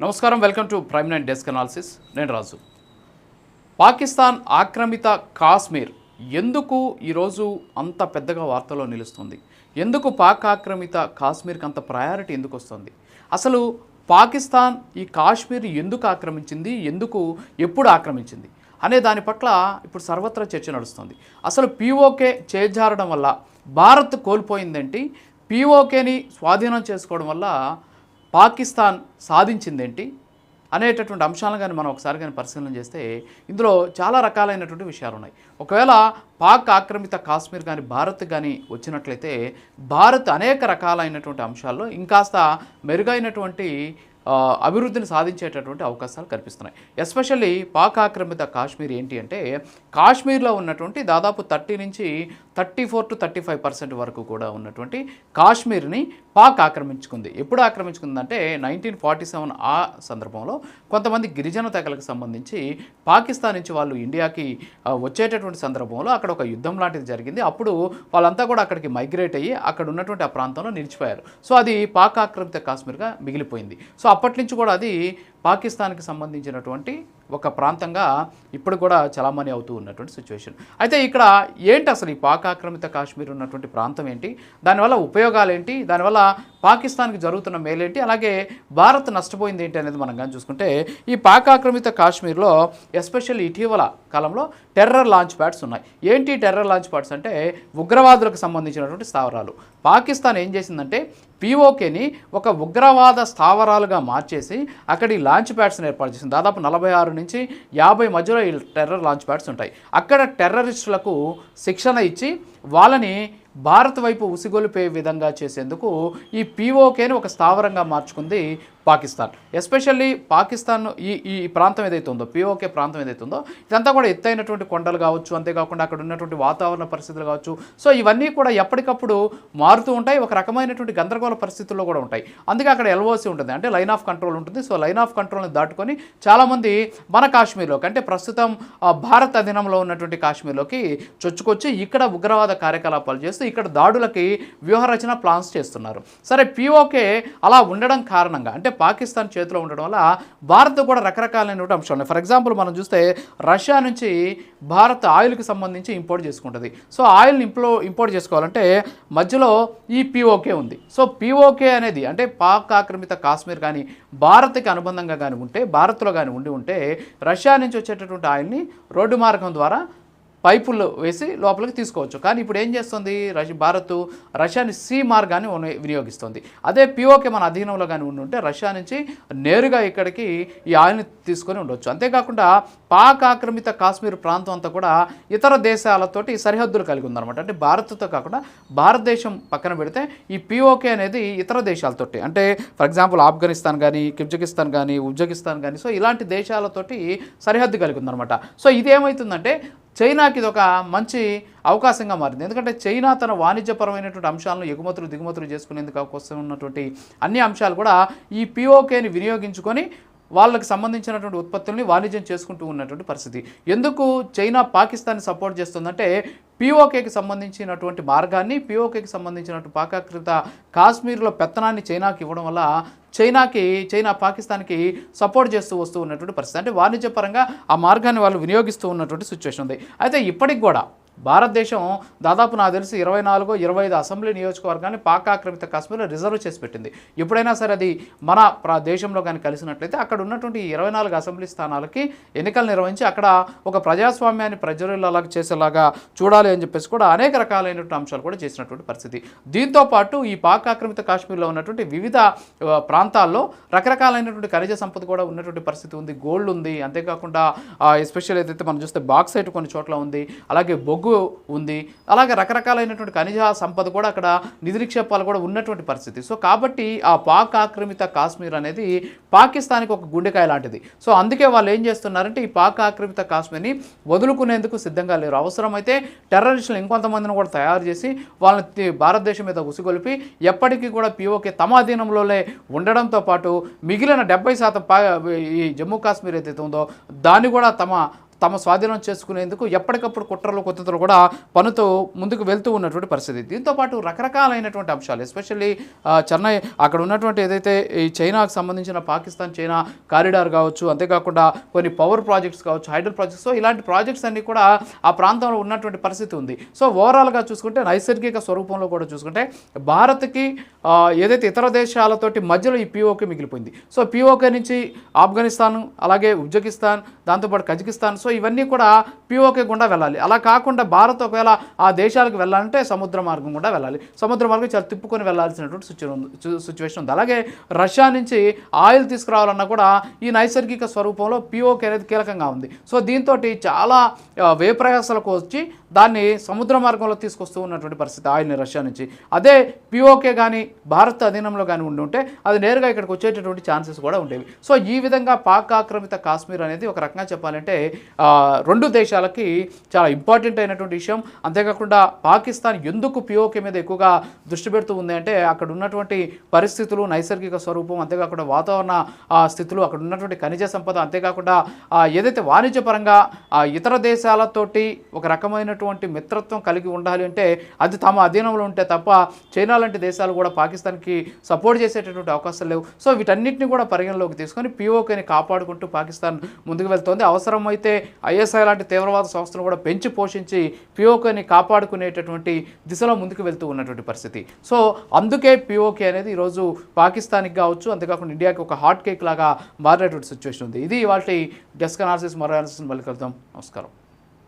నమస్కారం welcome to Prime nine desk analysis. నేను రాజు. పాకిస్తాన్ ఆక్రమిత కాశ్మీర్ ఎందుకు ఈరోజు అంత పెద్దగా వార్తలో నిలుస్తుంది? ఎందుకు పాక్ ఆక్రమిత కాశ్మీర్కి అంత ప్రయారిటీ ఎందుకు వస్తుంది అసలు పాకిస్తాన్ ఈ కాశ్మీర్ ఎందుకు ఆక్రమించింది? ఎందుకు ఎప్పుడు ఆక్రమించింది? అనే దాని పట్ల ఇప్పుడు సర్వత్రా చర్చ నడుస్తుంది. అసలు పీఓకే చేజారడం వల్ల భారత్ కోల్పోయిందేంటి? పీఓకేని స్వాధీనం చేసుకోవడం వల్ల పాకిస్తాన్ సాధించిందేంటి అనేటటువంటి అంశాలను కానీ మనం ఒకసారి కానీ పరిశీలన చేస్తే ఇందులో చాలా రకాలైనటువంటి విషయాలు ఉన్నాయి ఒకవేళ పాక్ ఆక్రమిత కాశ్మీర్ కానీ భారత్ కానీ వచ్చినట్లయితే భారత్ అనేక రకాలైనటువంటి అంశాల్లో ఇంకాస్త మెరుగైనటువంటి అభివృద్ధిని సాధించేటటువంటి అవకాశాలు కనిపిస్తున్నాయి. ఎస్పెషల్లీ పాక్ ఆక్రమిత కాశ్మీర్ ఏంటి అంటే కాశ్మీర్లో ఉన్నటువంటి దాదాపు థర్టీ నుంచి thirty four to thirty five percent వరకు కూడా ఉన్నటువంటి కాశ్మీర్ని పాక్ ఆక్రమించుకుంది. ఎప్పుడు ఆక్రమించుకుందంటే నైన్టీన్ ఫార్టీ సెవెన్ ఆ సందర్భంలో కొంతమంది గిరిజన తెగలకు సంబంధించి పాకిస్తాన్ నుంచి వాళ్ళు ఇండియాకి వచ్చేటటువంటి సందర్భంలో అక్కడ ఒక యుద్ధం లాంటిది జరిగింది. అప్పుడు వాళ్ళంతా కూడా అక్కడికి మైగ్రేట్ అయ్యి అక్కడ ఉన్నటువంటి ఆ ప్రాంతంలో నిలిచిపోయారు. సో అది పాక్ ఆక్రమిత కాశ్మీర్గా మిగిలిపోయింది. సో అప్పటి నుంచి కూడా అది పాకిస్తాన్కి సంబంధించినటువంటి ఒక ప్రాంతంగా ఇప్పుడు కూడా చలామణి అవుతూ ఉన్నటువంటి సిచ్యువేషన్ అయితే ఇక్కడ ఏంటి అసలు ఈ పాక్ ఆక్రమిత కాశ్మీర్ ఉన్నటువంటి ప్రాంతం ఏంటి? దానివల్ల ఉపయోగాలు ఏంటి? దానివల్ల పాకిస్తాన్కి జరుగుతున్న మేలేంటి? అలాగే భారత్ నష్టపోయింది ఏంటి అనేది మనం కానీ చూసుకుంటే ఈ పాక్ ఆక్రమిత కాశ్మీర్లో ఎస్పెషల్ ఇటీవల కాలంలో టెర్రర్ లాంచ్ ప్యాడ్స్ ఉన్నాయి. ఏంటి టెర్రర్ లాంచ్ ప్యాడ్స్ అంటే ఉగ్రవాదులకు సంబంధించినటువంటి స్థావరాలు. పాకిస్తాన్ ఏం చేసిందంటే పీఓకేని ఒక ఉగ్రవాద స్థావరాలుగా మార్చేసి అక్కడ ఈ లాంచ్ ప్యాడ్స్ని ఏర్పాటు చేసింది. దాదాపు నలభై ఆరు నుంచి యాభై మధ్యలో ఈ టెర్రర్ లాంచ్ ప్యాడ్స్ ఉంటాయి. అక్కడ టెర్రరిస్టులకు శిక్షణ ఇచ్చి వాళ్ళని భారత్ వైపు ఉసిగొలిపే విధంగా చేసేందుకు ఈ పీఓకేని ఒక స్థావరంగా మార్చుకుంది పాకిస్తాన్. ఎస్పెషల్లీ పాకిస్తాన్ ఈ ఈ ప్రాంతం ఏదైతే ఉందో పిఓకే ప్రాంతం ఏదైతే ఉందో ఇదంతా కూడా ఎత్తైనటువంటి కొండలు కావచ్చు అంతేకాకుండా అక్కడ ఉన్నటువంటి వాతావరణ పరిస్థితులు కావచ్చు. సో ఇవన్నీ కూడా ఎప్పటికప్పుడు మారుతూ ఉంటాయి. ఒక రకమైనటువంటి గందరగోళ పరిస్థితుల్లో కూడా ఉంటాయి. అందుకే అక్కడ ఎల్ఓసి ఉంటుంది. అంటే లైన్ ఆఫ్ కంట్రోల్ ఉంటుంది. సో లైన్ ఆఫ్ కంట్రోల్ని దాటుకొని చాలామంది మన కాశ్మీర్లోకి అంటే ప్రస్తుతం భారత్ అధీనంలో ఉన్నటువంటి కాశ్మీర్లోకి చొచ్చుకొచ్చి ఇక్కడ ఉగ్రవాద కార్యకలాపాలు చేస్తూ ఇక్కడ దాడులకి వ్యూహరచన ప్లాన్స్ చేస్తున్నారు. సరే పిఓకే అలా ఉండడం కారణంగా అంటే పాకిస్తాన్ చేతిలో ఉండడం వల్ల భారత్ కూడా రకరకాలైనటువంటి అంశాలు ఉన్నాయి. ఫర్ ఎగ్జాంపుల్ మనం చూస్తే రష్యా నుంచి భారత్ ఆయిల్కి సంబంధించి ఇంపోర్ట్ చేసుకుంటుంది. సో ఆయిల్ని ఇంప్లో ఇంపోర్ట్ చేసుకోవాలంటే మధ్యలో ఈ పీఓకే ఉంది. సో పీఓకే అనేది అంటే పాక్ ఆక్రమిత కాశ్మీర్ కానీ భారత్కి అనుబంధంగా కానీ ఉంటే భారత్లో కానీ ఉండి ఉంటే రష్యా నుంచి వచ్చేటటువంటి ఆయిల్ని రోడ్డు మార్గం ద్వారా పైపులు వేసి లోపలికి తీసుకోవచ్చు. కానీ ఇప్పుడు ఏం చేస్తుంది? రష్యా భారత్ రష్యాని సీ మార్గాన్ని వినియోగిస్తుంది. అదే పిఓకే మన అధీనంలో కానీ ఉండి ఉంటే రష్యా నుంచి నేరుగా ఇక్కడికి ఈ ఆయిల్ని తీసుకొని ఉండొచ్చు. అంతేకాకుండా పాక్ ఆక్రమిత కాశ్మీర్ ప్రాంతం అంతా కూడా ఇతర దేశాలతోటి సరిహద్దులు కలిగి ఉందన్నమాట. అంటే భారత్తో కాకుండా భారతదేశం పక్కన పెడితే ఈ పిఓకే అనేది ఇతర దేశాలతోటి అంటే ఫర్ ఎగ్జాంపుల్ ఆఫ్ఘనిస్తాన్ కానీ కిర్జకిస్తాన్ కానీ ఉజ్బెకిస్తాన్ కానీ సో ఇలాంటి దేశాలతోటి సరిహద్దు కలిగి ఉందన్నమాట. సో ఇది ఏమవుతుందంటే చైనాకి ఇది ఒక మంచి అవకాశంగా మారింది. ఎందుకంటే చైనా తన వాణిజ్యపరమైనటువంటి అంశాలను ఎగుమతులు దిగుమతులు చేసుకునేందుకు కోసం ఉన్నటువంటి అన్ని అంశాలు కూడా ఈ పిఓకేని వినియోగించుకొని వాళ్ళకి సంబంధించినటువంటి ఉత్పత్తుల్ని వాణిజ్యం చేసుకుంటూ ఉన్నటువంటి పరిస్థితి. ఎందుకు చైనా పాకిస్తాన్ సపోర్ట్ చేస్తుందంటే పిఓకేకి సంబంధించినటువంటి మార్గాన్ని పిఓకేకి సంబంధించినటువంటి పాకాకృత కాశ్మీర్లో పెత్తనాన్ని చైనాకి ఇవ్వడం వల్ల చైనాకి చైనా పాకిస్తాన్కి సపోర్ట్ చేస్తూ వస్తూ ఉన్నటువంటి పరిస్థితి. అంటే వాణిజ్యపరంగా ఆ మార్గాన్ని వాళ్ళు వినియోగిస్తూ ఉన్నటువంటి సిచ్యువేషన్ ఉంది. అయితే ఇప్పటికి కూడా భారతదేశం దాదాపు నాకు తెలిసి ఇరవై నాలుగో ఇరవై ఐదు అసెంబ్లీ నియోజకవర్గాన్ని పాక్ ఆక్రమిత కాశ్మీర్లో రిజర్వ్ చేసి పెట్టింది. ఎప్పుడైనా సరే అది మన ప్రా దేశంలో కానీ కలిసినట్లయితే అక్కడ ఉన్నటువంటి ఇరవై నాలుగు అసెంబ్లీ స్థానాలకి ఎన్నికలు నిర్వహించి అక్కడ ఒక ప్రజాస్వామ్యాన్ని ప్రజలలాగా చేసేలాగా చూడాలి అని చెప్పేసి కూడా అనేక రకాలైనటువంటి అంశాలు కూడా చేసినటువంటి పరిస్థితి. దీంతో పాటు ఈ పాక్ ఆక్రమిత కాశ్మీర్లో ఉన్నటువంటి వివిధ ప్రాంతాల్లో రకరకాలైనటువంటి ఖనిజ సంపద కూడా ఉన్నటువంటి పరిస్థితి ఉంది. గోల్డ్ ఉంది. అంతేకాకుండా ఎస్పెషల్ ఏదైతే మనం చూస్తే బాక్సైట్ కొన్ని చోట్ల ఉంది. అలాగే బొగ్గు ఉంది. అలాగే రకరకాలైనటువంటి ఖనిజ సంపద కూడా అక్కడ నిధి కూడా ఉన్నటువంటి పరిస్థితి. సో కాబట్టి ఆ పాక్ ఆక్రమిత కాశ్మీర్ అనేది పాకిస్తాన్కి ఒక గుండెకాయ లాంటిది. సో అందుకే వాళ్ళు ఏం చేస్తున్నారంటే ఈ పాక్ ఆక్రమిత కాశ్మీర్ని వదులుకునేందుకు సిద్ధంగా లేరు. అవసరమైతే టెర్రరిస్టులు ఇంకొంతమందిని కూడా తయారు చేసి వాళ్ళని భారతదేశం మీద ఉసిగొలిపి ఎప్పటికీ కూడా పిఓకే తమ అధీనంలోనే ఉండడంతో పాటు మిగిలిన డెబ్బై శాతం ఈ జమ్మూ కాశ్మీర్ ఏదైతే ఉందో దాన్ని కూడా తమ తమ స్వాధీనం చేసుకునేందుకు ఎప్పటికప్పుడు కుట్రలు కుతంత్రాలు కూడా పనుతో ముందుకు వెళ్తూ ఉన్నటువంటి పరిస్థితి. దీంతోపాటు రకరకాలైనటువంటి అంశాలు ఎస్పెషల్లీ చెన్నై అక్కడ ఉన్నటువంటి ఏదైతే ఈ చైనాకు సంబంధించిన పాకిస్తాన్ చైనా కారిడార్ కావచ్చు అంతేకాకుండా కొన్ని పవర్ ప్రాజెక్ట్స్ కావచ్చు హైడ్రల్ ప్రాజెక్ట్స్. సో ఇలాంటి ప్రాజెక్ట్స్ అన్నీ కూడా ఆ ప్రాంతంలో ఉన్నటువంటి పరిస్థితి ఉంది. సో ఓవరాల్గా చూసుకుంటే నైసర్గిక స్వరూపంలో కూడా చూసుకుంటే భారత్కి ఏదైతే ఇతర దేశాలతోటి మధ్యలో ఈ పిఓకే మిగిలిపోయింది. సో పిఓకే నుంచి ఆఫ్ఘనిస్తాన్ అలాగే ఉజ్బెకిస్తాన్ దాంతోపాటు కజకిస్తాన్. సో ఇవన్నీ కూడా పిఓకే గుండా వెళ్ళాలి. అలా కాకుండా భారత్ ఒకవేళ ఆ దేశాలకు వెళ్ళాలంటే సముద్ర మార్గం గుండా వెళ్ళాలి. సముద్ర మార్గం చాలా తిప్పుకొని వెళ్ళాల్సినటువంటి సిచ్యువేషన్ ఉంది అలాగే రష్యా నుంచి ఆయిల్ తీసుకురావాలన్నా కూడా ఈ నైసర్గిక స్వరూపంలో పిఓకే అనేది కీలకంగా ఉంది. సో దీంతో చాలా ఆ, వచ్చి దాన్ని సముద్ర మార్గంలో తీసుకొస్తూ ఉన్నటువంటి పరిస్థితి ఆయిల్ని రష్యా నుంచి. అదే పిఓకే కానీ భారత్ అధీనంలో కానీ ఉండి ఉంటే అది నేరుగా ఇక్కడికి వచ్చేటటువంటి ఛాన్సెస్ కూడా ఉండేవి. సో ఈ విధంగా పాక్ ఆక్రమిత కాశ్మీర్ అనేది ఒక రకంగా చెప్పాలంటే రెండు దేశాలకి చాలా ఇంపార్టెంట్ అయినటువంటి విషయం. అంతేకాకుండా పాకిస్తాన్ ఎందుకు పిఓకే మీద ఎక్కువగా దృష్టి పెడుతూ ఉంది అంటే అక్కడ ఉన్నటువంటి పరిస్థితులు నైసర్గిక స్వరూపం అంతేకాకుండా వాతావరణ స్థితులు అక్కడ ఉన్నటువంటి ఖనిజ సంపద అంతేకాకుండా ఏదైతే వాణిజ్యపరంగా ఇతర దేశాలతోటి ఒక రకమైన రకమైనటువంటి మిత్రత్వం కలిగి ఉండాలి అంటే అది తమ అధీనంలో ఉంటే తప్ప చైనా లాంటి దేశాలు కూడా పాకిస్తాన్కి సపోర్ట్ చేసేటటువంటి అవకాశాలు లేవు. సో వీటన్నిటిని కూడా పరిగణలోకి తీసుకొని పిఓకేని కాపాడుకుంటూ పాకిస్తాన్ ముందుకు వెళ్తోంది. అవసరమైతే ఐఎస్ఐ లాంటి తీవ్రవాద సంస్థలు కూడా పెంచి పోషించి పిఓకేని కాపాడుకునేటటువంటి దిశలో ముందుకు వెళ్తూ ఉన్నటువంటి పరిస్థితి. సో అందుకే పిఓకే అనేది ఈరోజు పాకిస్తాన్కి కావచ్చు అంతేకాకుండా ఇండియాకి ఒక హాట్ కేక్ లాగా మారినటువంటి సిచ్యువేషన్ ఉంది. ఇది ఇవాళ డెస్క్ అనాలిసిస్ మరో అనాలిసిస్ మళ్ళీ కలుద్దాం. నమస్కారం.